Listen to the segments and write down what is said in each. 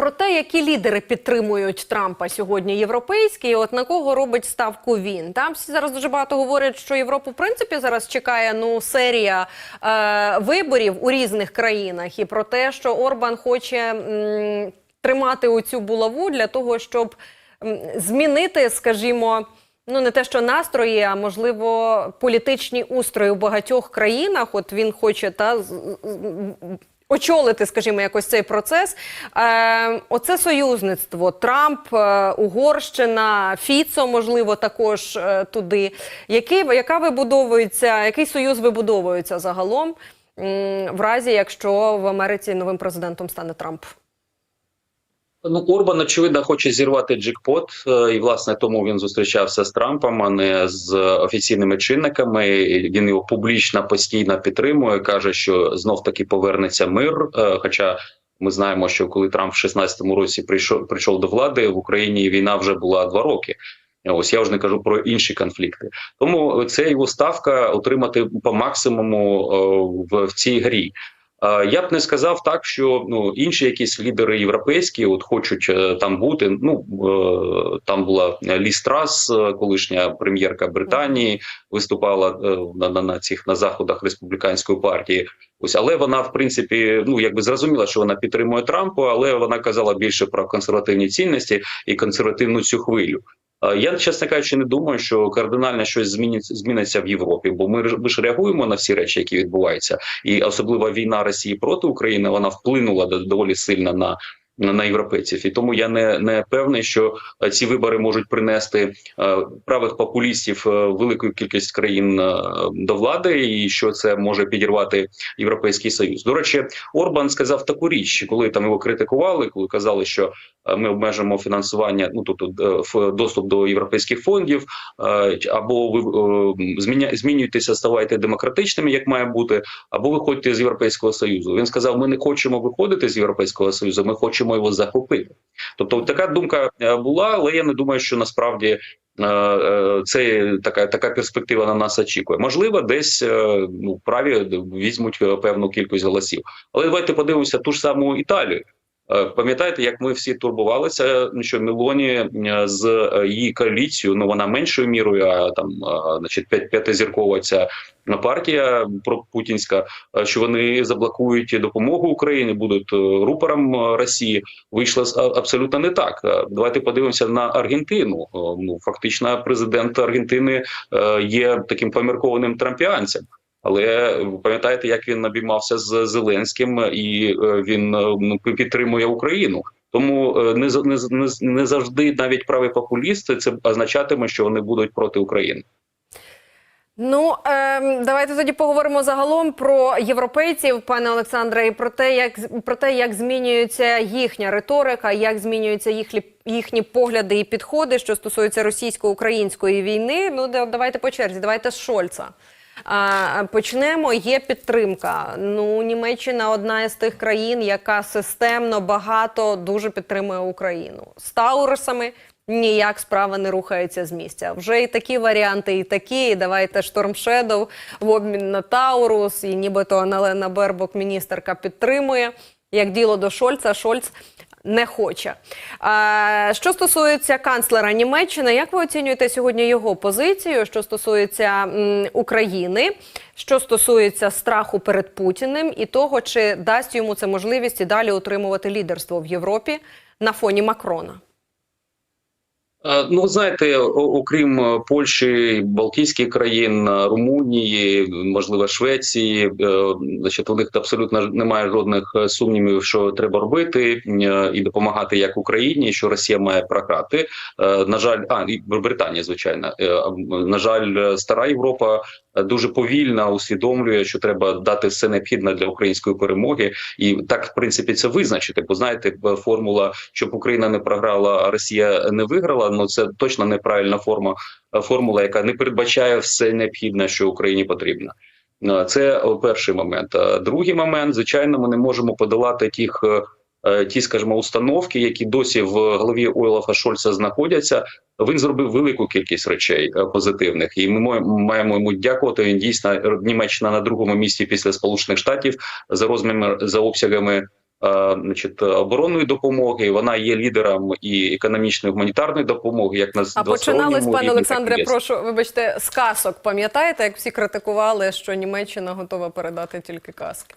про те, які лідери підтримують Трампа сьогодні європейські, і от на кого робить ставку він. Там всі зараз дуже багато говорять, що Європу в принципі зараз чекає ну серія е, виборів у різних країнах, і про те, що Орбан хоче м, тримати оцю булаву для того, щоб м, змінити, скажімо. Ну, не те, що настрої, а можливо, політичні устрої у багатьох країнах. От він хоче та очолити, скажімо, якось цей процес. Е, оце союзництво. Трамп, е, Угорщина, Фіцо, можливо, також е, туди. Який, яка вибудовується, який союз вибудовується загалом, в разі, якщо в Америці новим президентом стане Трамп? Ну, Орбан, очевидно, хоче зірвати джекпот, е, і власне тому він зустрічався з Трампом, а не з офіційними чинниками. Він його публічно постійно підтримує. каже, що знов таки повернеться мир. Е, Хоча ми знаємо, що коли Трамп в 16-му році прийшов прийшов до влади в Україні, війна вже була два роки. Ось я вже не кажу про інші конфлікти. Тому це його ставка отримати по максимуму е, в цій грі. Е, Я б не сказав так, що ну інші якісь лідери європейські от хочуть е, там бути. Ну е, там була Лі Страс, колишня прем'єрка Британії, виступала на, на, на цих на заходах республіканської партії. Ось, але вона, в принципі, ну якби зрозуміла, що вона підтримує Трампа, але вона казала більше про консервативні цінності і консервативну цю хвилю. Е, Я, чесно кажучи, не думаю, що кардинально щось зміниться зміниться в Європі, бо ми, ми ж реагуємо на всі речі, які відбуваються, і особливо війна Росії проти України вона вплинула до- доволі сильно на. На європейців, і тому я не, не певний, що е, ці вибори можуть принести е, правих популістів е, велику кількість країн до влади, і що це може підірвати європейський союз. До речі, Орбан сказав таку річ, коли там його критикували, коли казали, що ми обмежимо фінансування, ну тобто доступ до європейських фондів, або ви змінюйтеся, ставайте демократичними, як має бути, або виходьте з європейського союзу. Він сказав: ми не хочемо виходити з європейського союзу, ми хочемо його захопити. Тобто така думка е, була, але я не думаю, що насправді. е, е, Це така така перспектива на нас очікує. Можливо, десь ну праві візьмуть певну кількість голосів. Але давайте подивимося ту ж саму Італію. Е, Пам'ятаєте, як ми всі турбувалися, ну, що Мелоні е, з е, її коаліцією, ну вона меншою мірою, а там, значить, п'ятизіркова ця партія пропутінська, що вони заблокують допомогу Україні, будуть рупором Росії. Вийшло абсолютно не так. Давайте подивимося на Аргентину. Ну фактично, президент Аргентини є таким поміркованим трампіанцем. Але пам'ятаєте, як він обіймався з Зеленським, і е, він е, ну, пі- підтримує Україну. Тому е, не не не завжди навіть праві популісти це означатиме, що вони будуть проти України. Ну ем, давайте тоді поговоримо загалом про європейців, пане Олександре, і про те, як про те, як змінюється їхня риторика, як змінюються їхні, їхні погляди і підходи, що стосуються російсько-української війни. Ну да- давайте по черзі, давайте з Шольца. Почнемо. Є підтримка. Ну, Німеччина одна із тих країн, яка системно багато дуже підтримує Україну з Таурусами. Ніяк справа не рухається з місця. Вже і такі варіанти, і такі. І давайте Шторм Шедоу в обмін на Таурус, і нібито Аналена Бербок, міністерка, підтримує. Як діло до Шольца, Шольц не хоче. Що стосується канцлера Німеччини, як ви оцінюєте сьогодні його позицію? Що стосується України, що стосується страху перед Путіним і того, чи дасть йому це можливість і далі утримувати лідерство в Європі на фоні Макрона? Е, Ну, знаєте, окрім е, Польщі, Балтійських країн, е, Румунії, можливо, Швеції, значить, у них абсолютно немає жодних сумнівів, що треба робити і допомагати як Україні, що Росія має програти. На жаль, а і Британія, звичайно. На жаль, стара Європа дуже повільно усвідомлює, що треба дати все необхідне для української перемоги, і так, в принципі, це визначити. Бо знаєте, формула, щоб Україна не програла, а Росія не виграла. Ну це точно неправильна форма формула, яка не передбачає все необхідне, що Україні потрібно. Це перший момент. Другий момент, звичайно, ми не можемо подолати тих. е, е, Ті, скажімо, установки, які досі в голові Олафа Шольца знаходяться, він зробив велику кількість речей е, позитивних, і ми мо- маємо йому дякувати. Він дійсно Німеччина на другому місці після Сполучених Штатів за розмірами за обсягами значить, оборонної допомоги. Вона є лідером і економічної гуманітарної допомоги, як на А починалось, двосторонньому пане Олександре, так прошу, вибачте, з касок. Пам'ятаєте, як всі критикували, що Німеччина готова передати тільки каски?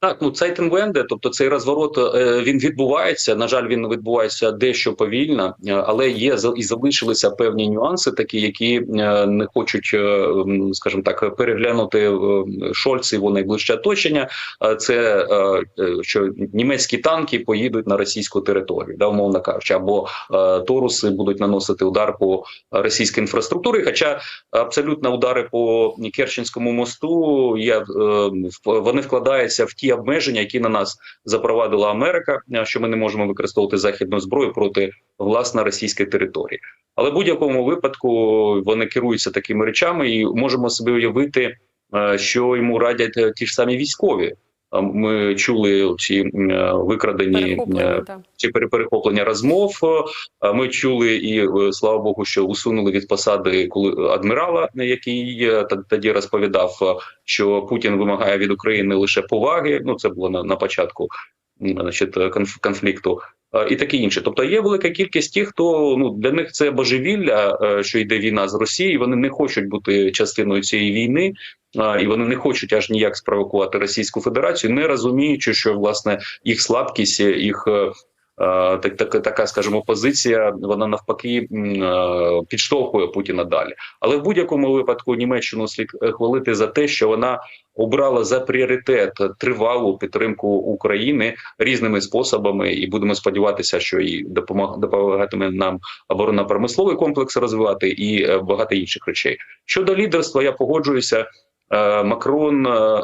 Так, ну цей тенвенде, тобто цей розворот, е, він відбувається. На жаль, він відбувається дещо повільно, е, але є і залишилися певні нюанси, такі, які е, не хочуть, скажімо так, переглянути Шольц і його найближче оточення. Це що німецькі танки поїдуть на російську територію, да, умовно кажучи, або торуси будуть наносити удар по російській інфраструктурі. Хоча абсолютно удари по Керченському мосту є вони вкладаються в ті обмеження, які на нас запровадила Америка, е, що ми не можемо використовувати західну зброю проти власне російської території. Але в будь-якому випадку вони керуються такими речами, і можемо собі уявити, е, що йому радять е, ті ж самі військові. Е, Ми чули ці е, викрадені е, Перехоплення, чи пере- перехоплення розмов. Е, Ми чули і е, слава Богу, що усунули від посади коли адмірала, який е, тоді розповідав, е, що Путін вимагає від України лише поваги. Ну це було на, на початку значить, е, конфлікту. е, І таке інше, тобто є велика кількість тих, хто ну для них це божевілля, е, що йде війна з Росією. Вони не хочуть бути частиною цієї війни, е, і вони не хочуть аж ніяк спровокувати Російську Федерацію, не розуміючи, що власне їх слабкість, їх е, Е, так, так, така, скажімо, позиція, вона навпаки е, підштовхує Путіна далі. Але в будь-якому випадку Німеччину слід хвалити за те, що вона обрала за пріоритет тривалу підтримку України різними способами, і будемо сподіватися, що і допомаг допомагатиме нам оборонно-промисловий комплекс розвивати і багато інших речей. Щодо лідерства, я погоджуюся. Е, Макрон е,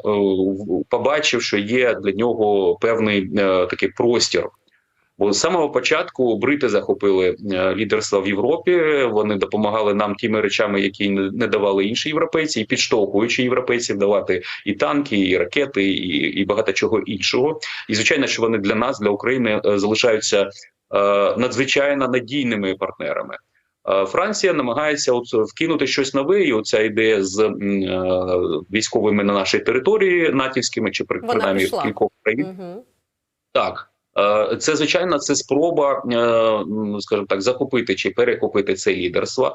побачив, що є для нього певний е, такий простір. Бо з самого початку брити захопили лідерство в Європі. Вони допомагали нам тими речами, які не давали інші європейці, і підштовхуючи європейців давати і танки, і ракети, і, і багато чого іншого. І звичайно, що вони для нас, для України, залишаються надзвичайно надійними партнерами. Е, Франція намагається от вкинути щось нове, і оця ідея з е, військовими на нашій території натівськими чи Вона принаймні в кількох країн. Угу. Так, Е, це звичайно це спроба, е, скажімо так, захопити чи перехопити це лідерство. Е,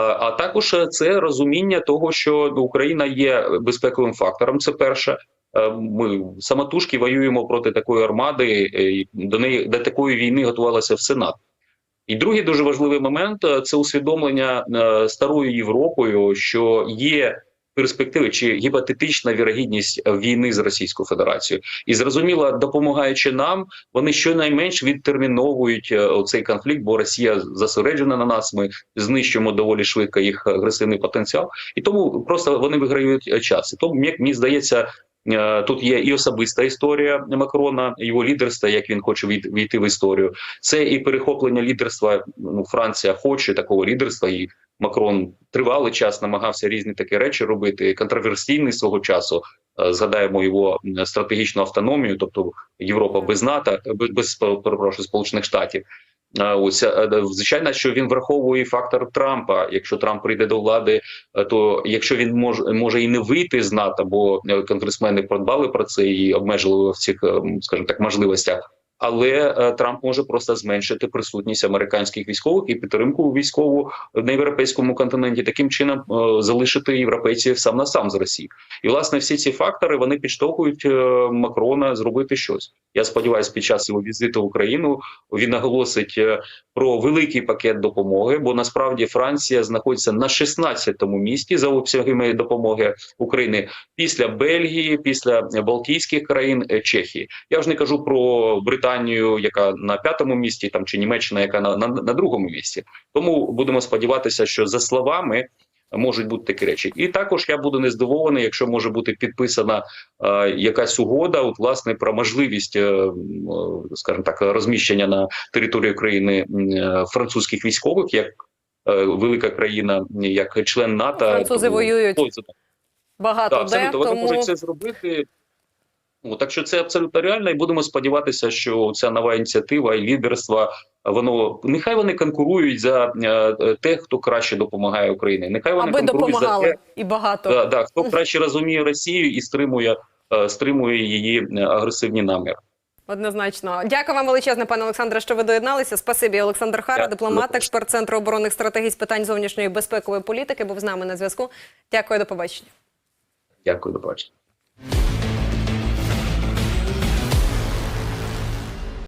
А також е, це розуміння того, що Україна є безпековим фактором. Це перше. Е, Ми самотужки воюємо проти такої армади. е, До неї до такої війни готувалася все НАТО. І другий дуже важливий момент е, це усвідомлення е, старою Європою, що є перспективи чи гіпотетична вірогідність війни з Російською Федерацією, і зрозуміло, допомагаючи нам, вони щонайменш відтерміновують е, оцей конфлікт, бо Росія зосереджена на нас. Ми знищуємо доволі швидко їх агресивний потенціал, і тому просто вони виграють час. І тому мені здається. Е, Тут є і особиста історія Макрона, його лідерства, як він хоче війти- в історію. Це і перехоплення лідерства. Ну, Франція хоче такого лідерства, і Макрон тривалий час намагався різні такі речі робити. Контроверсійний свого часу. Е, Згадаємо його стратегічну автономію, тобто Європа без НАТО, без, перепрошую, Сполучених Штатів. Ось е, е, звичайно, що він враховує фактор Трампа. Якщо Трамп прийде до влади, е, то якщо він може може і не вийти з НАТО, бо конгресмени подбали про це і обмежили в цих, е, скажімо так, можливостях. Але Трамп може просто зменшити присутність американських військових і підтримку військову на європейському континенті, таким чином залишити європейців сам на сам з Росії. І власне всі ці фактори вони підштовхують Макрона зробити щось. Я сподіваюся, під час його візиту в Україну він наголосить е, про великий пакет допомоги, бо насправді Франція знаходиться на 16-му місці за обсягами допомоги України після Бельгії, після Балтійських країн е, Чехії. Я ж не кажу про Британію, яка на п'ятому місці, там чи Німеччина, яка на, на, на другому місці. Тому будемо сподіватися, що за словами. Можуть бути такі речі, і також я буду не здивований, якщо може бути підписана е, якась угода, от власне про можливість, е, е, скажімо так, розміщення на території України е, французьких військових, як е, велика країна, як член НАТО. Французи Тому- воюють багато так, де, абсолютно. Вони можуть це зробити. Ну, так що це абсолютно реально, і будемо сподіватися, що ця нова ініціатива і лідерство, воно нехай вони конкурують за е, те, хто краще допомагає Україні. Нехай вони аби конкурують за те, і багато. да, да, хто краще розуміє Росію і стримує, е, стримує її е, агресивні наміри. Однозначно, дякую вам величезне, пане Олександре, що ви доєдналися. Спасибі, Олександр Хара, Дякую. дипломат, експерт центру оборонних стратегій з питань зовнішньої безпекової політики. Був з нами на зв'язку. Дякую, до побачення. Дякую, до побачення.